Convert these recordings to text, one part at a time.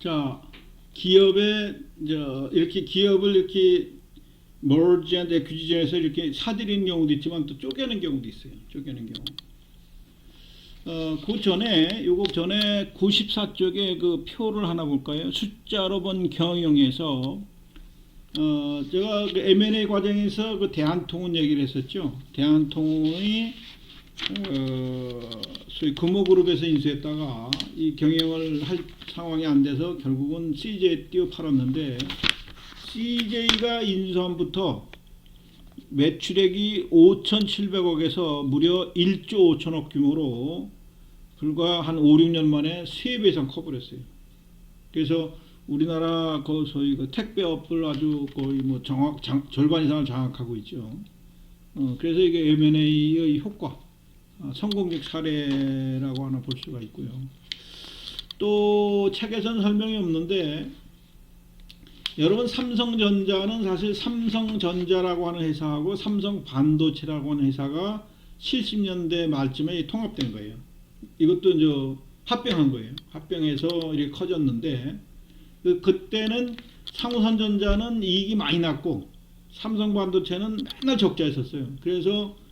자, 기업에 저 이렇게 기업을 이렇게 and acquisition에서 이렇게 사들이는 경우도 있지만 또 쪼개는 경우도 있어요. 쪼개는 경우. 어, 그 전에 요거 전에 94쪽에 그 표를 하나 볼까요? 숫자로 본 경영에서 어, 제가 그 M&A 과정에서 그 대한통운 얘기를 했었죠. 대한통운이 어, 소위 금호그룹에서 인수했다가 이 경영을 할 상황이 안 돼서 결국은 CJ에 띄워 팔았는데 CJ가 인수함부터 매출액이 5,700억에서 무려 1조 5천억 규모로 불과 한 5, 6년 만에 3배 이상 커버렸어요. 그래서 우리나라 그 소위 그 택배업을 아주 거의 뭐 정확 장, 절반 이상을 장악하고 있죠. 어, 그래서 이게 M&A의 효과, 어, 성공적 사례라고 하나 볼 수가 있고요. 또 책에서는 설명이 없는데 여러분 삼성전자는 사실 삼성전자라고 하는 회사하고 삼성반도체라고 하는 회사가 70년대 말쯤에 통합된 거예요. 이것도 이제 합병한 거예요. 합병해서 이렇게 커졌는데 그 그때는 상호선전자는 이익이 많이 났고 삼성반도체는 맨날 적자였었어요. 그래서 그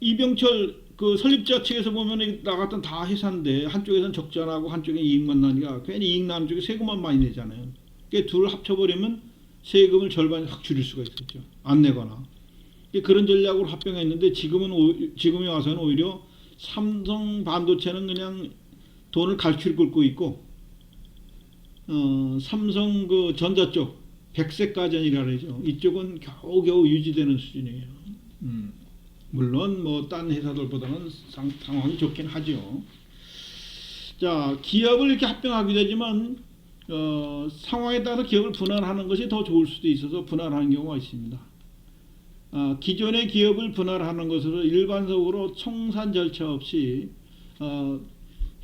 이병철 그 설립자 측에서 보면 나갔던 다 회사인데 한쪽에서는 적자 나고 한쪽에 이익만 나니까 괜히 이익 나는 쪽에 세금만 많이 내잖아요. 그러니까 둘을 합쳐버리면 세금을 절반 확 줄일 수가 있었죠. 안 내거나. 그런 전략으로 합병했는데 지금은 오, 지금에 와서는 오히려 삼성 반도체는 그냥 돈을 갈퀴를 끓고 있고 어, 삼성 그 전자 쪽 백색 가전이라 그러죠. 이쪽은 겨우겨우 유지되는 수준이에요. 음, 물론 뭐 딴 회사들보다는 상, 상황이 좋긴 하죠. 자, 기업을 이렇게 합병하게 되지만 어, 상황에 따라 기업을 분할하는 것이 더 좋을 수도 있어서 분할하는 경우가 있습니다. 어, 기존의 기업을 분할하는 것으로 일반적으로 청산 절차 없이 어,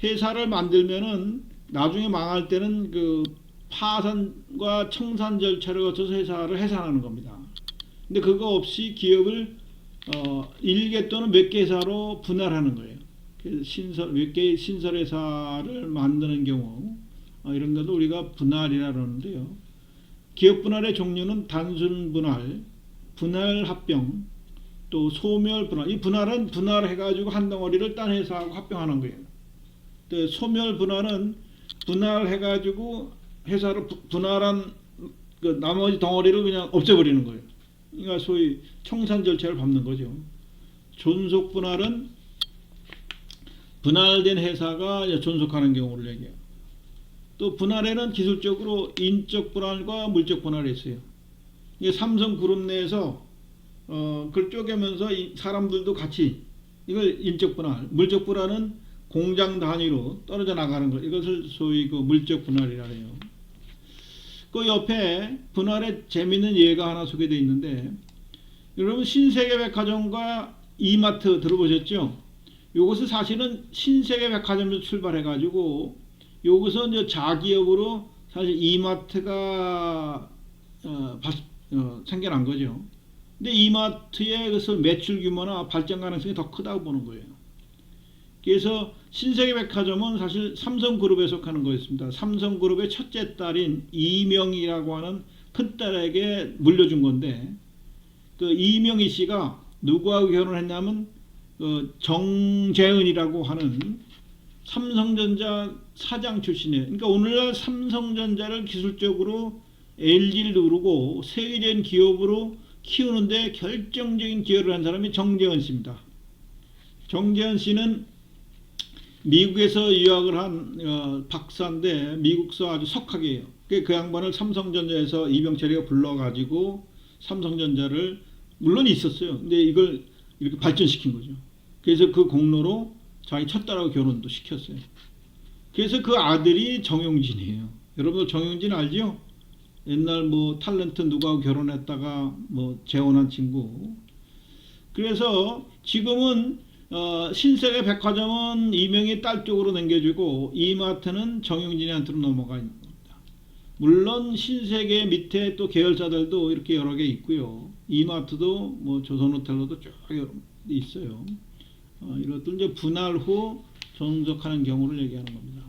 회사를 만들면은 나중에 망할 때는 그 파산과 청산 절차를 거쳐서 회사를 해산하는 겁니다. 근데 그거 없이 기업을 어, 일개 또는 몇 개 회사로 분할하는 거예요. 그래서 신설 몇 개의 신설 회사를 만드는 경우 어, 이런 것도 우리가 분할이라 그러는데요. 기업 분할의 종류는 단순 분할, 분할 합병, 또 소멸 분할. 이 분할은 분할해가지고 한 덩어리를 딴 회사하고 합병하는 거예요. 또 소멸 분할은 분할해가지고 회사로 부- 분할한 그 나머지 덩어리를 그냥 없애버리는 거예요. 그러니까 소위 청산 절차를 밟는 거죠. 존속 분할은 분할된 회사가 존속하는 경우를 얘기해요. 또 분할에는 기술적으로 인적 분할과 물적 분할이 있어요. 이게 삼성 그룹 내에서 어, 그걸 쪼개면서 이 사람들도 같이 이걸 인적 분할, 물적 분할은 공장 단위로 떨어져 나가는 것. 이것을 소위 그 물적 분할이라 해요. 그 옆에 분할의 재미있는 예가 하나 소개되어 있는데 여러분 신세계백화점과 이마트 들어보셨죠? 이것은 사실은 신세계백화점에서 출발해 가지고 여기서 이제 자기업으로 사실 이마트가 어, 발- 어, 생겨난 거죠. 근데 이마트의 그래서 매출 규모나 발전 가능성이 더 크다고 보는 거예요. 그래서 신세계백화점은 사실 삼성그룹에 속하는 거였습니다. 삼성그룹의 첫째 딸인 이명희라고 하는 큰 딸에게 물려준 건데 그 이명희 씨가 누구하고 결혼했냐면 그 정재은이라고 하는 삼성전자 사장 출신이에요. 그러니까 오늘날 삼성전자를 기술적으로 LG를 누르고 세계적인 기업으로 키우는데 결정적인 기여를 한 사람이 정재은 씨입니다. 정재은 씨는 미국에서 유학을 한 어, 박사인데 미국서 아주 석학이에요. 그, 그 양반을 삼성전자에서 이병철이가 불러가지고 삼성전자를 물론 있었어요. 근데 이걸 이렇게 발전시킨 거죠. 그래서 그 공로로 자기 첫 딸하고 결혼도 시켰어요. 그래서 그 아들이 정용진이에요. 여러분들 정용진 알죠? 옛날 뭐 탤런트 누구하고 결혼했다가 뭐 재혼한 친구. 그래서 지금은 어, 신세계 백화점은 이명희 딸 쪽으로 넘겨주고 이마트는 정용진이한테로 넘어가 있는 겁니다. 물론 신세계 밑에 또 계열사들도 이렇게 여러 개 있고요. 이마트도 뭐 조선호텔로도 쭉 있어요. 어, 이것들 이제 분할 후 존속하는 경우를 얘기하는 겁니다.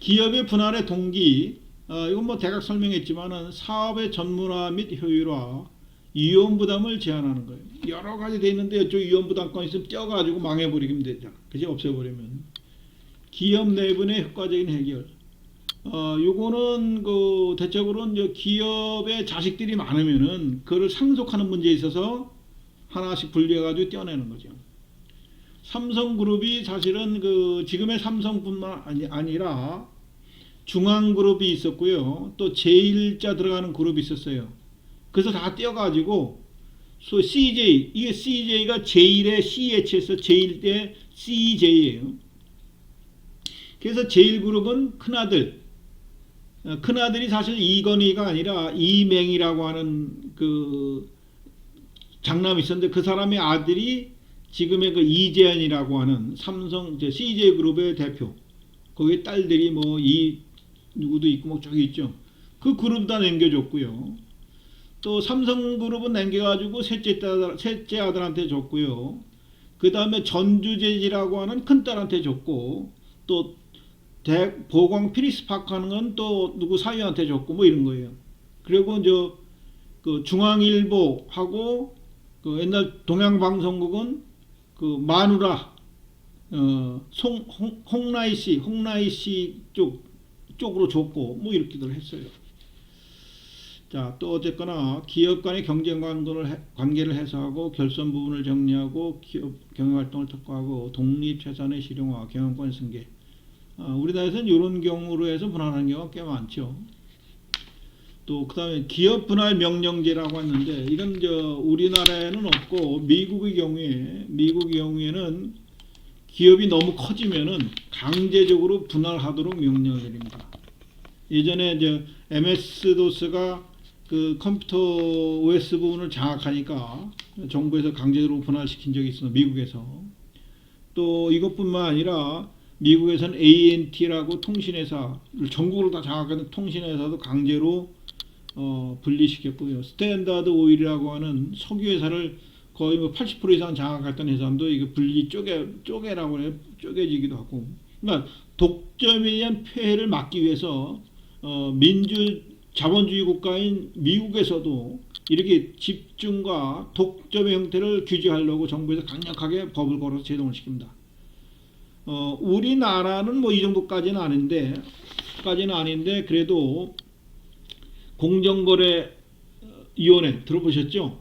기업의 분할의 동기 어, 이건 뭐 대략 설명했지만은 사업의 전문화 및 효율화 이원 부담을 제한하는 거예요. 여러 가지 돼 있는데 이쪽 이원 부담권 있으면 떼어가지고 망해버리면 되잖아. 그지 없애버리면 기업 내분의 효과적인 해결. 어, 요거는 그 이제 기업의 자식들이 많으면은 그를 상속하는 문제에 있어서 하나씩 분리해가지고 떼어내는 거죠. 삼성그룹이 사실은 그 지금의 삼성뿐만 아니, 아니라 중앙그룹이 있었고요. 또 제1자 들어가는 그룹이 있었어요. 그래서 다 떼어가지고 소 CJ 이게 CJ가 제1의 CH에서 제1 대 CJ예요. 그래서 제1그룹은 큰아들 어, 큰아들이 사실 이건희가 아니라 이맹이라고 하는 그 장남이 있었는데 그 사람의 아들이 지금의 그 이재현이라고 하는 삼성 CJ 그룹의 대표. 거기 딸들이 뭐 이 누구도 있고 뭐 저기 있죠. 그 그룹 다 남겨줬고요. 또 삼성그룹은 남겨가지고 셋째 딸 셋째 아들한테 줬고요. 그 다음에 전주제지라고 하는 큰 딸한테 줬고 또 대, 보광 피리스파크 하는 건 또 누구 사위한테 줬고 뭐 이런 거예요. 그리고 저그 중앙일보하고 그 옛날 동양방송국은 그 마누라 어, 송, 홍, 홍라이 씨, 홍라이 씨 쪽 쪽으로 줬고 뭐 이렇게들 했어요. 자, 또 어쨌거나 기업 간의 경쟁 관계를, 해- 관계를 해소하고 결선 부분을 정리하고 기업 경영 활동을 특화하고 독립 재산의 실용화, 경영권 승계. 아, 우리나라에서는 이런 경우로 해서 분할하는 경우가 꽤 많죠. 또 그다음에 기업 분할 명령제라고 했는데 이건 저 우리나라에는 없고 미국의 경우에 미국의 경우에는 기업이 너무 커지면은 강제적으로 분할하도록 명령을 내립니다. 예전에 이제 MS 도스가 그 컴퓨터 OS 부분을 장악하니까 정부에서 강제적으로 분할시킨 적이 있어 미국에서 또 이것뿐만 아니라 미국에서는 ANT라고 통신회사를 전국으로 다 장악하는 통신회사도 강제로 어, 분리시켰고요. 스탠다드 오일이라고 하는 석유회사를 거의 뭐 80% 이상 장악했던 회사도 이거 분리 쪼개 쪼개라고 해요. 쪼개지기도 하고. 그러니까 독점에 의한 폐해를 막기 위해서 어, 민주 자본주의 국가인 미국에서도 이렇게 집중과 독점의 형태를 규제하려고 정부에서 강력하게 법을 걸어서 제동을 시킵니다. 어, 우리나라는 뭐 이 정도까지는 아닌데, 까지는 아닌데 그래도 공정거래 위원회 들어보셨죠?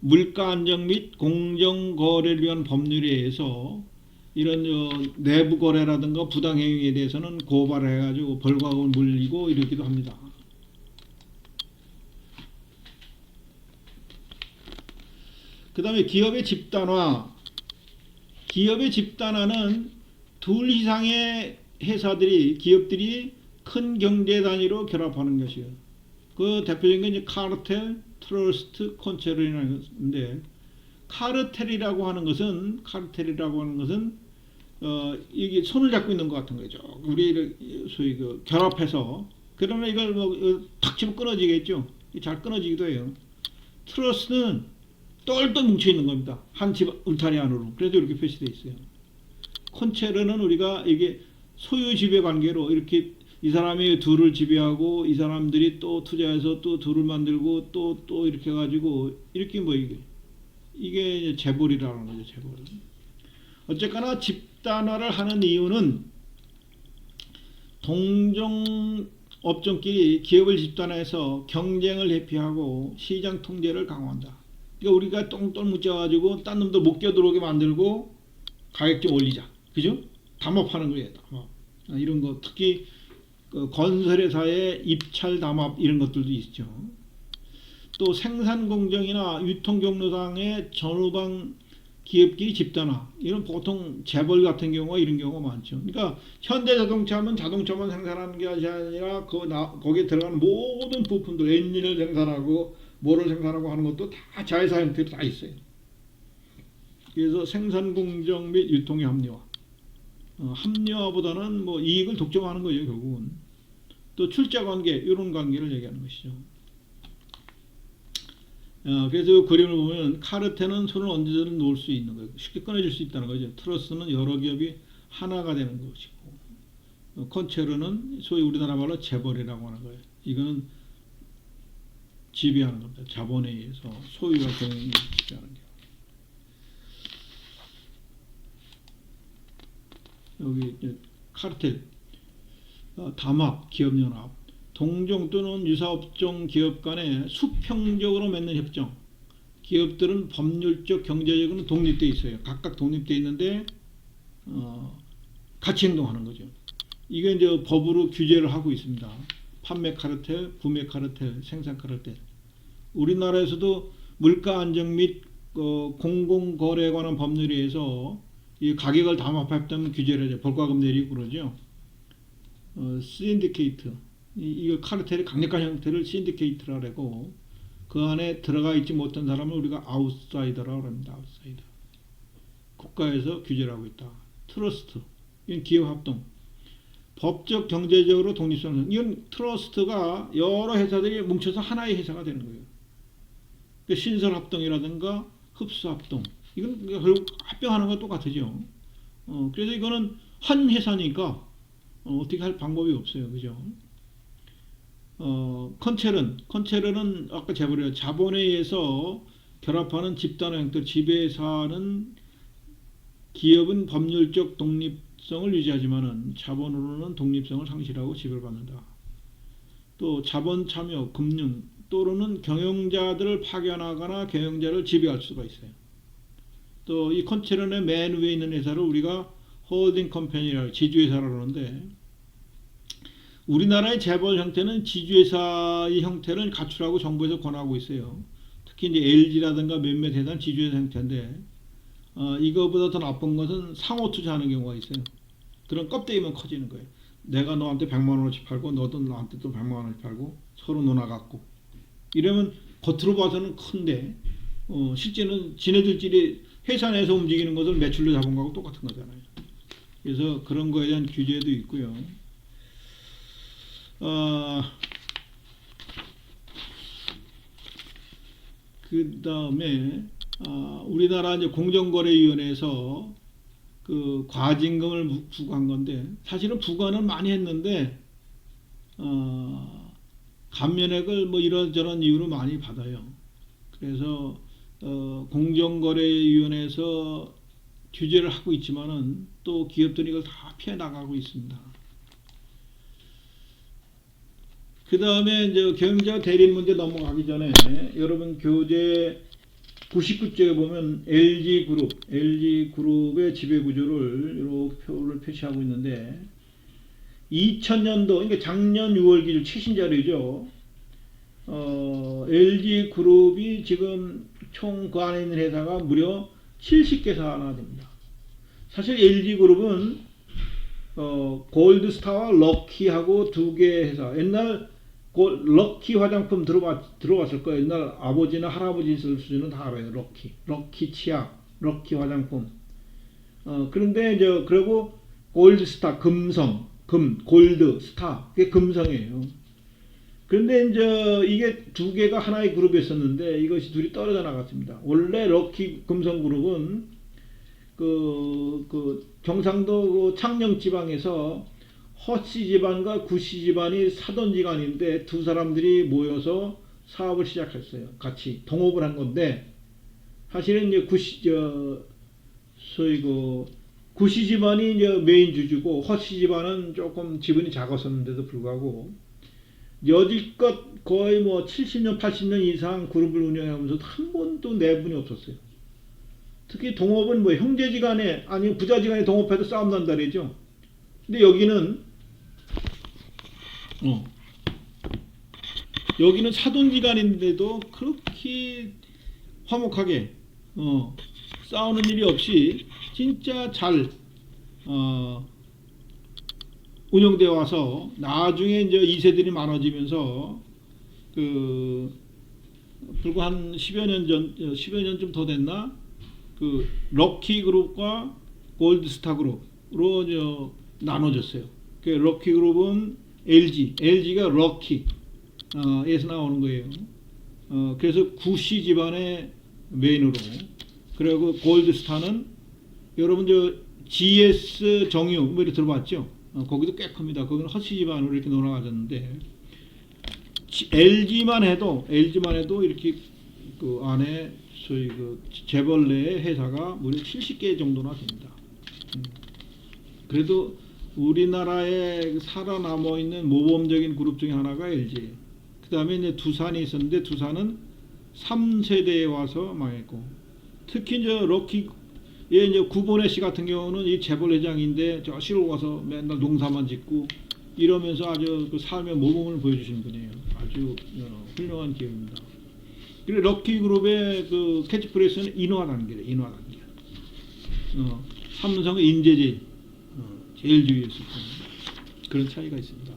물가 안정 및 공정거래를 위한 법률에 의해서 이런 저 내부 거래라든가 부당 행위에 대해서는 고발해 가지고 벌금을 물리고 이러기도 합니다. 그 다음에 기업의 집단화 기업의 집단화는 둘 이상의 회사들이 기업들이 큰 경제 단위로 결합하는 것이에요. 그 대표적인 게 이제 카르텔, 트러스트, 콘체르라는 건데 카르텔이라고 하는 것은 카르텔이라고 하는 것은 어 이게 손을 잡고 있는 것 같은 거죠. 우리 소위 그 결합해서 그러면 이걸 뭐 탁 치면 끊어지겠죠. 잘 끊어지기도 해요. 트러스는 똘똘 뭉쳐 있는 겁니다. 한 집 울타리 안으로. 그래도 이렇게 표시되어 있어요. 콘체르는 우리가 이게 소유 지배 관계로 이렇게 이 사람이 둘을 지배하고 이 사람들이 또 투자해서 또 둘을 만들고 또또 이렇게 가지고 이렇게 뭐 이게 이게 재벌이라는 거죠 재벌. 어쨌거나 집단화를 하는 이유는 동종 업종끼리 기업을 집단화해서 경쟁을 회피하고 시장 통제를 강화한다. 그러니까 우리가 똥똥 묻혀가지고 딴 놈들 못 껴들어오게 만들고 가격 좀 올리자. 그죠? 담합하는 거예요. 담합. 아, 이런 거 특히 그 건설회사의 입찰 담합 이런 것들도 있죠. 또 생산 공정이나 유통 경로상의 전후방 기업끼리 집단화 이런 보통 재벌 같은 경우가 이런 경우가 많죠. 그러니까 현대자동차는 자동차만 생산하는 게 아니라 그 나, 거기에 들어가는 모든 부품들 엔진을 생산하고 뭐를 생산하고 하는 것도 다 자회사 형태로 다 있어요. 그래서 생산 공정 및 유통의 합리화. 어, 합리화보다는 뭐 이익을 독점하는 거죠 결국은. 또 출자 관계 이런 관계를 얘기하는 것이죠. 어, 그래서 이 그림을 보면 카르텔은 손을 언제든 놓을 수 있는 거예요. 쉽게 끊어질 수 있다는 거죠. 트러스는 여러 기업이 하나가 되는 것이고 어, 컨체르는 소위 우리나라 말로 재벌이라고 하는 거예요. 이거는 지배하는 겁니다. 자본에 의해서 소유와 경영이 지배하는 게. 여기 이제 카르텔, 어, 담합, 기업연합, 동종 또는 유사업종 기업 간에 수평적으로 맺는 협정. 기업들은 법률적, 경제적으로는 독립돼 있어요. 각각 독립돼 있는데 어, 같이 행동하는 거죠. 이게 이제 법으로 규제를 하고 있습니다. 판매 카르텔, 구매 카르텔, 생산 카르텔. 우리나라에서도 물가 안정 및 어, 공공거래에 관한 법률에 의해서 이 가격을 담합했다면 규제를 하죠. 벌과금 내리고 그러죠. 어, 신디케이트. 이, 이거 카르텔의 강력한 형태를 신디케이트라고 하고 그 안에 들어가 있지 못한 사람을 우리가 아웃사이더라고 합니다. 아웃사이더. 국가에서 규제를 하고 있다. 트러스트. 이건 기업 합동. 법적 경제적으로 독립성. 이건 트러스트가 여러 회사들이 뭉쳐서 하나의 회사가 되는 거예요. 그 신설 합동이라든가 흡수 합동. 이건 결국 합병하는 거 똑같으죠. 어, 그래서 이거는 한 회사니까 어, 어떻게 할 방법이 없어요. 그죠? 어, 컨체른, 컨체른은 아까 재벌이요. 자본에 의해서 결합하는 집단 형태, 지배사는 기업은 법률적 독립 성을 유지하지만은 자본으로는 독립성을 상실하고 지배를 받는다. 또 자본 참여, 금융 또는 경영자들을 파견하거나 경영자를 지배할 수가 있어요. 또 이 컨체른의 맨 위에 있는 회사를 우리가 홀딩 컴퍼니라고 지주회사라고 하는데 우리나라의 재벌 형태는 지주회사의 형태를 갖추라고 정부에서 권하고 있어요. 특히 이제 LG라든가 몇몇 회사는 지주회사 형태인데 어, 이거보다 더 나쁜 것은 상호 투자하는 경우가 있어요. 그런 껍데기만 커지는 거예요. 내가 너한테 100만 원어치 팔고 너도 나한테 또 100만 원어치 팔고 서로 논아 갖고 이러면 겉으로 봐서는 큰데 어, 실제는 지네들끼리 회사 내에서 움직이는 것을 매출로 잡은 거하고 똑같은 거잖아요. 그래서 그런 거에 대한 규제도 있고요. 어, 그 다음에 어, 우리나라 이제 공정거래위원회에서 그 과징금을 부- 부과한 건데 사실은 부과는 많이 했는데 어, 감면액을 뭐 이런저런 이유로 많이 받아요. 그래서 어, 공정거래위원회에서 규제를 하고 있지만은 또 기업들이 이걸 다 피해 나가고 있습니다. 그 다음에 이제 경제와 대립 문제 넘어가기 전에 여러분 교재 99쪽에 보면 LG 그룹, LG 그룹의 지배 구조를 이렇게 표를 표시하고 있는데 2000년도 그러니까 작년 6월 기준 최신 자료죠. 어, LG 그룹이 지금 총 그 안에 있는 회사가 무려 70개사나 됩니다. 사실 LG 그룹은 어, 골드스타와 럭키하고 두 개 회사. 옛날 고, 럭키 화장품 들어봤, 들어봤을 거예요. 옛날 아버지나 할아버지 있을 수준은 다 알아요. 럭키. 럭키 치약, 럭키 화장품. 어, 그런데 이제, 그리고 골드스타, 금성, 금, 골드, 스타. 그게 금성이에요. 그런데 이제 이게 두 개가 하나의 그룹이었었는데 이것이 둘이 떨어져 나갔습니다. 원래 럭키 금성 그룹은 그, 그 경상도 그 창녕 지방에서 허씨 집안과 구씨 집안이 사돈지간인데 두 사람들이 모여서 사업을 시작했어요. 같이 동업을 한 건데 사실은 이제 구씨 저 소위 그 구씨 집안이 이제 메인 주주고 허씨 집안은 조금 지분이 작았었는데도 불구하고 여지껏 거의 뭐 70년 80년 이상 그룹을 운영하면서 한 번도 내분이 없었어요. 특히 동업은 뭐 형제지간에 아니 부자지간에 동업해도 싸움 난다 그러죠. 근데 여기는 어 여기는 사돈지간인데도 그렇게 화목하게 어 싸우는 일이 없이 진짜 잘 어, 운영되어 와서 나중에 이제 2세들이 많아지면서 그 불과 한 10여 년 전, 10여 년 좀 더 됐나? 그 럭키 그룹과 골드스타 그룹으로 저 나눠졌어요. 그 럭키 그룹은 LG, LG가 럭키 어, 에서 나오는 거예요. 어, 그래서 구시 집안의 메인으로 그리고 골드스타는 여러분 저 GS 정유 뭐 이렇게 들어봤죠? 어, 거기도 꽤 큽니다. 거기는 허치 집안으로 이렇게 놀아가졌는데 LG만 해도 LG만 해도 이렇게 그 안에 소위 그 재벌내의 회사가 무려 70개 정도나 됩니다. 음. 그래도 우리나라에 살아남아 있는 모범적인 그룹 중에 하나가 LG. 그 다음에 이제 두산이 있었는데 두산은 3세대에 와서 망했고 특히 이제 럭키 예 이제 구본혜 씨 같은 경우는 이 재벌 회장인데 저 시골 가서 맨날 농사만 짓고 이러면서 아주 그 삶의 모범을 보여주시는 분이에요. 아주 어, 훌륭한 기업입니다. 그리고 럭키 그룹의 그 캐치프레이스는 인화 단계래, 인화 단계. 어, 삼성의 인재제 어, 제일 주의했을 겁니다. 그런 차이가 있습니다.